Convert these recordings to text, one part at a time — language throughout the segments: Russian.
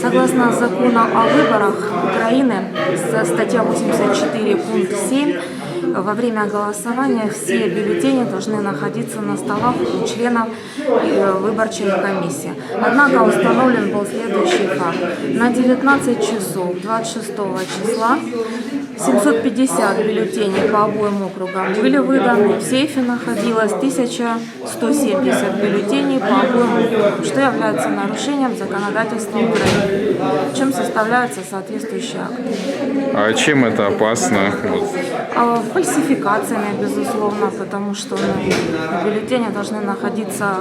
Согласно закону о выборах Украины, статья 84, пункт 7, во время голосования все бюллетени должны находиться на столах у членов э, выборчей комиссии. Однако установлен был следующий факт. На 19 часов 26 числа 750 бюллетеней по обоим округам были выданы. В сейфе находилось 1170 бюллетеней по обоим округам, что является нарушением законодательства Украины, чем составляется соответствующий акт. А чем это опасно? А, Фальсификациями, безусловно, потому что ну, бюллетени должны находиться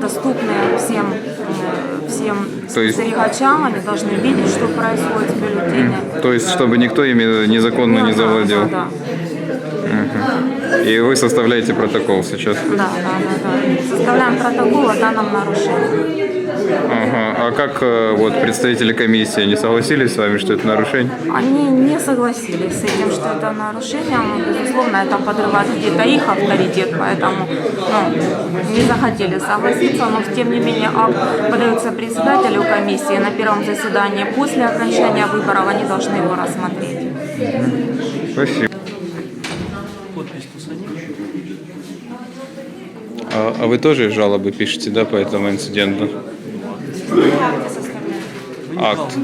доступные всем, э, всем То есть- они должны видеть, что происходит с бюллетенями. То есть, чтобы никто ими незаконно не Да, завладел. Да, да, И вы составляете протокол сейчас. да, да, да, да. Составляем протокол о данном нарушении. Ага. А как э, вот представители комиссии не согласились с вами, что это нарушение? Они не согласились с этим, что это нарушение. Ну, безусловно, это подрывает где-то их авторитет, поэтому ну, не захотели согласиться, но тем не менее акт подается председателю комиссии на первом заседании после окончания выборов, они должны его рассмотреть. Спасибо. А, а вы тоже жалобы пишете, да, по этому инциденту? Акт.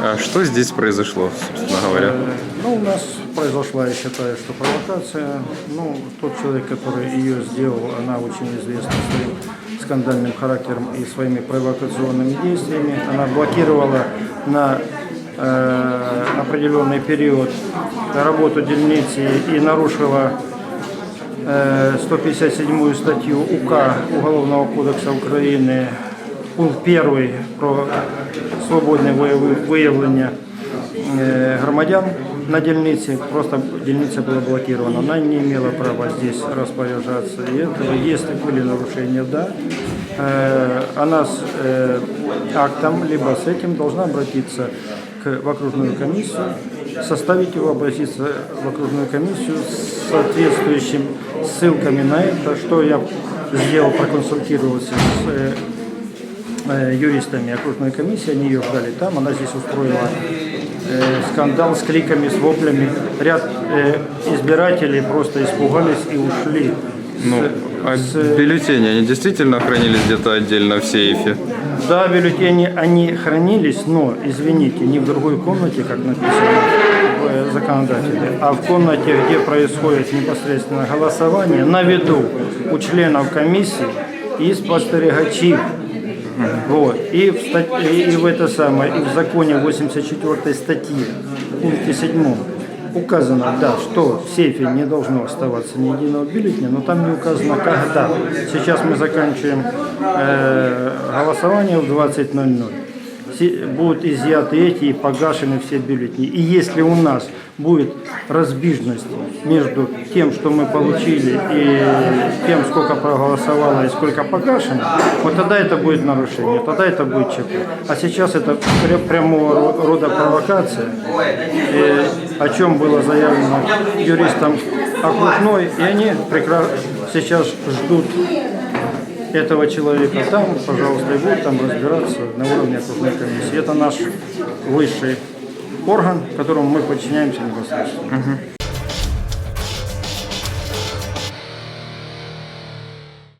А что здесь произошло, собственно говоря? Ну, у нас произошла, я считаю, что провокация. Ну, тот человек, который ее сделал, она очень известна своим скандальным характером и своими провокационными действиями. Она блокировала на э, определенный период работу дельницы и нарушила э, 157 статью УК Уголовного кодекса Украины, пункт 1 про виявлення э, громадян на дільниці. Просто дільниця була блокирована. Она не имела права здесь распоряжаться. И этого, если были нарушения, да, э, она с э, актом, либо с этим должна обратиться к, в окружную комиссию, составить его, обратиться в окружную комиссию с соответствующими ссылками на это, что я сделал, проконсультировался с э, э, юристами окружной комиссии, они ее ждали там, она здесь устроила э, скандал с криками, с воплями. Ряд э, избирателей просто испугались и ушли. Ну, а бюллетени, они действительно хранились где-то отдельно в сейфе? Да, бюллетени, они хранились, но, извините, не в другой комнате, как написано в э, законодательстве, а в комнате, где происходит непосредственно голосование, на виду у членов комиссии и спостерегачей. Вот. И, в стат- и, и в это самое, и в законе 84 статьи, в пункте 7 указано, да, что в сейфе не должно оставаться ни единого бюллетня, но там не указано когда. Сейчас мы заканчиваем э, голосование в 20.00. Будут изъяты эти и погашены все бюллетени. И если у нас будет разбежность между тем, что мы получили, и тем, сколько проголосовало и сколько погашено, вот тогда это будет нарушение, тогда это будет ЧП. А сейчас это пря- прямого ро- рода провокация, э, о чем было заявлено юристам окружной, и они прекра- сейчас ждут этого человека там, пожалуйста, и будут там разбираться на уровне окружной комиссии. Это наш высший орган, которому мы подчиняемся непосредственно.